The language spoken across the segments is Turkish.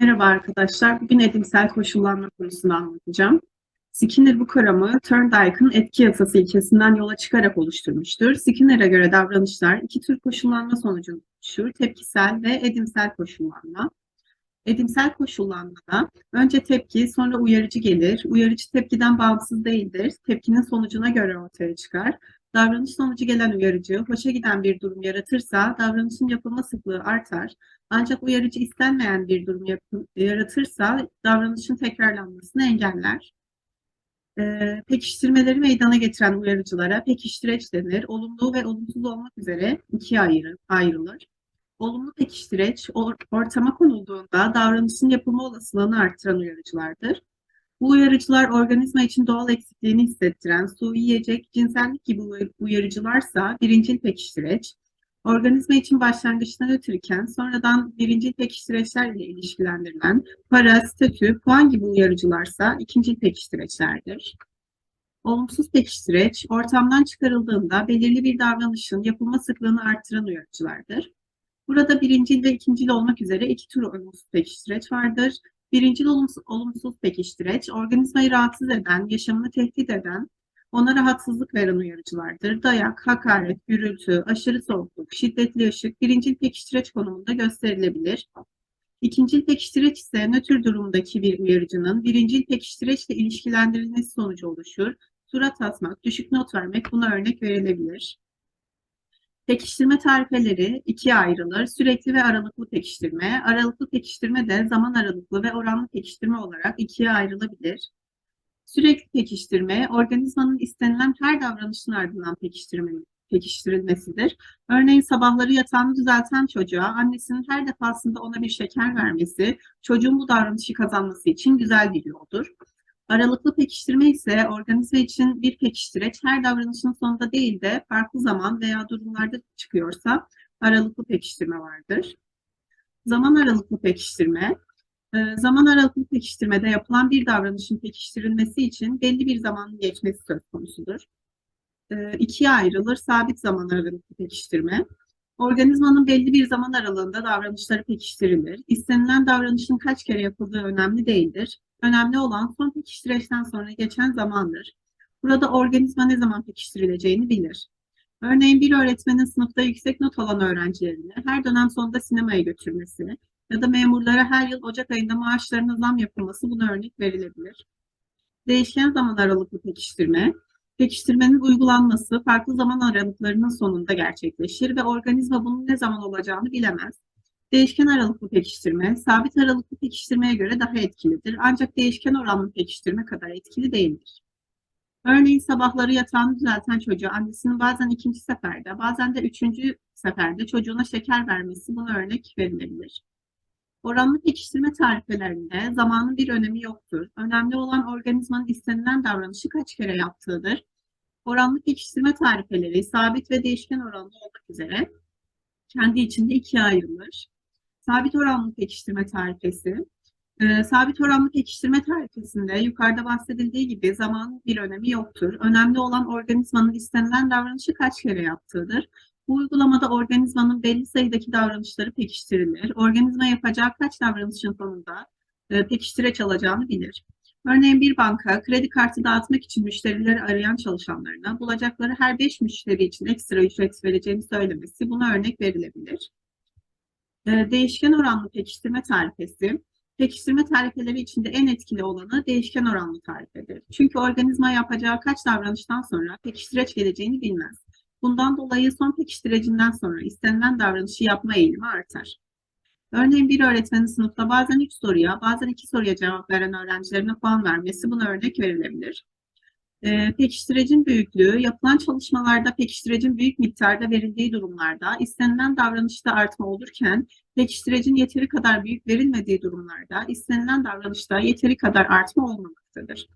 Merhaba arkadaşlar. Bugün edimsel koşullanma konusunu anlatacağım. Skinner bu kuramı Thorndike'ın etki yasası ilkesinden yola çıkarak oluşturmuştur. Skinner'a göre davranışlar iki tür koşullanma sonucu oluşur. Tepkisel ve edimsel koşullanma. Edimsel koşullanmada önce tepki, sonra uyarıcı gelir. Uyarıcı tepkiden bağımsız değildir. Tepkinin sonucuna göre ortaya çıkar. Davranış sonucu gelen uyarıcı, hoşa giden bir durum yaratırsa davranışın yapılma sıklığı artar. Ancak uyarıcı istenmeyen bir durum yaratırsa davranışın tekrarlanmasını engeller. Ee, pekiştirmeleri meydana getiren uyarıcılara pekiştireç denir. Olumlu ve olumsuz olmak üzere ikiye ayrı, ayrılır. Olumlu pekiştireç or- ortama konulduğunda davranışın yapılma olasılığını artıran uyarıcılardır. Bu uyarıcılar organizma için doğal eksikliğini hissettiren su, yiyecek, cinsellik gibi uy- uyarıcılarsa birincil pekiştireç, organizma için başlangıçta nötrken sonradan birincil pekiştireçlerle ilişkilendirilen para, statü, puan gibi uyarıcılarsa ikincil pekiştireçlerdir. Olumsuz pekiştireç, ortamdan çıkarıldığında belirli bir davranışın yapılma sıklığını artıran uyarıcılardır. Burada birincil ve ikincil olmak üzere iki tür olumsuz pekiştireç vardır. Birincil olumsuz, olumsuz pekiştireç, organizmayı rahatsız eden, yaşamını tehdit eden, ona rahatsızlık veren uyarıcılardır. Dayak, hakaret, gürültü, aşırı soğukluk, şiddetli ışık birincil pekiştireç konumunda gösterilebilir. İkincil pekiştireç ise nötr durumdaki bir uyarıcının birincil pekiştireçle ilişkilendirilmesi sonucu oluşur. Surat atmak, düşük not vermek buna örnek verilebilir. Pekiştirme tarifeleri ikiye ayrılır. Sürekli ve aralıklı pekiştirme. Aralıklı pekiştirme de zaman aralıklı ve oranlı pekiştirme olarak ikiye ayrılabilir. Sürekli pekiştirme, organizmanın istenilen her davranışın ardından pekiştirme, pekiştirilmesidir. Örneğin sabahları yatağını düzelten çocuğa annesinin her defasında ona bir şeker vermesi, çocuğun bu davranışı kazanması için güzel bir yoldur. Aralıklı pekiştirme ise organizma için bir pekiştireç her davranışın sonunda değil de farklı zaman veya durumlarda çıkıyorsa aralıklı pekiştirme vardır. Zaman aralıklı pekiştirme, e, zaman aralıklı pekiştirmede yapılan bir davranışın pekiştirilmesi için belli bir zamanın geçmesi söz konusudur. E, İkiye ayrılır sabit zaman aralıklı pekiştirme. Organizmanın belli bir zaman aralığında davranışları pekiştirilir. İstenilen davranışın kaç kere yapıldığı önemli değildir. Önemli olan son pekiştireçten sonra geçen zamandır. Burada organizma ne zaman pekiştirileceğini bilir. Örneğin bir öğretmenin sınıfta yüksek not alan öğrencilerini her dönem sonunda sinemaya götürmesi ya da memurlara her yıl Ocak ayında maaşlarına zam yapılması buna örnek verilebilir. Değişken zaman aralıklı pekiştirme, pekiştirmenin uygulanması farklı zaman aralıklarının sonunda gerçekleşir ve organizma bunun ne zaman olacağını bilemez. Değişken aralıklı pekiştirme, sabit aralıklı pekiştirmeye göre daha etkilidir ancak değişken oranlı pekiştirme kadar etkili değildir. Örneğin sabahları yatağını düzelten çocuğa annesinin bazen ikinci seferde, bazen de üçüncü seferde çocuğuna şeker vermesi buna örnek verilebilir. Oranlı pekiştirme tarifelerinde zamanın bir önemi yoktur. Önemli olan organizmanın istenilen davranışı kaç kere yaptığıdır. Oranlı pekiştirme tarifeleri sabit ve değişken oranlı olmak üzere kendi içinde ikiye ayrılır. Sabit oranlı pekiştirme tarifesi. Ee, sabit oranlı pekiştirme tarifesinde yukarıda bahsedildiği gibi zamanın bir önemi yoktur. Önemli olan organizmanın istenilen davranışı kaç kere yaptığıdır. Bu uygulamada organizmanın belli sayıdaki davranışları pekiştirilir. Organizma yapacağı kaç davranışın sonunda e, pekiştireç alacağını bilir. Örneğin bir banka kredi kartı dağıtmak için müşterileri arayan çalışanlarına bulacakları her 5 müşteri için ekstra ücret vereceğini söylemesi buna örnek verilebilir. E, Değişken oranlı pekiştirme tarifesi, pekiştirme tarifeleri içinde en etkili olanı değişken oranlı tarifedir. Çünkü organizma yapacağı kaç davranıştan sonra pekiştireç geleceğini bilmez. Bundan dolayı son pekiştirecinden sonra istenilen davranışı yapma eğilimi artar. Örneğin bir öğretmenin sınıfta bazen 3 soruya, bazen 2 soruya cevap veren öğrencilerine puan vermesi buna örnek verilebilir. Ee, pekiştirecin büyüklüğü, yapılan çalışmalarda pekiştirecin büyük miktarda verildiği durumlarda istenilen davranışta artma olurken pekiştirecin yeteri kadar büyük verilmediği durumlarda istenilen davranışta yeteri kadar artma olmamaktadır.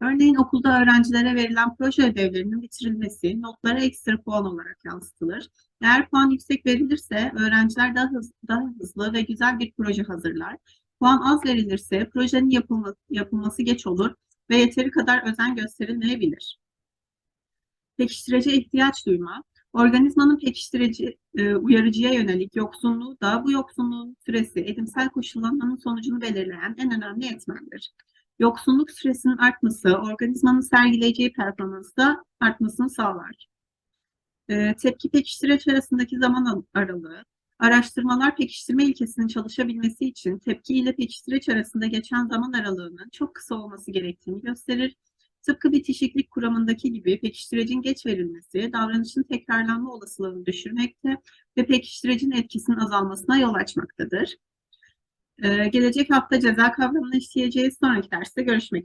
Örneğin okulda öğrencilere verilen proje ödevlerinin bitirilmesi notlara ekstra puan olarak yansıtılır. Eğer puan yüksek verilirse öğrenciler daha hızlı, daha hızlı ve güzel bir proje hazırlar. Puan az verilirse projenin yapılması, yapılması geç olur ve yeteri kadar özen gösterilmeyebilir. Pekiştirece ihtiyaç duyma, Organizmanın pekiştirici, e, uyarıcıya yönelik yoksunluğu da bu yoksunluğun süresi edimsel koşullanmanın sonucunu belirleyen en önemli etmendir. Yoksunluk süresinin artması, organizmanın sergileyeceği performansta artmasını sağlar. E, tepki pekiştireç arasındaki zaman al- aralığı, araştırmalar pekiştirme ilkesinin çalışabilmesi için tepki ile pekiştireç arasında geçen zaman aralığının çok kısa olması gerektiğini gösterir. Tıpkı bitişiklik kuramındaki gibi pekiştirecin geç verilmesi davranışın tekrarlanma olasılığını düşürmekte ve pekiştirecin etkisinin azalmasına yol açmaktadır. Ee, gelecek hafta ceza kavramını işleyeceğiz. Sonraki derste görüşmek üzere.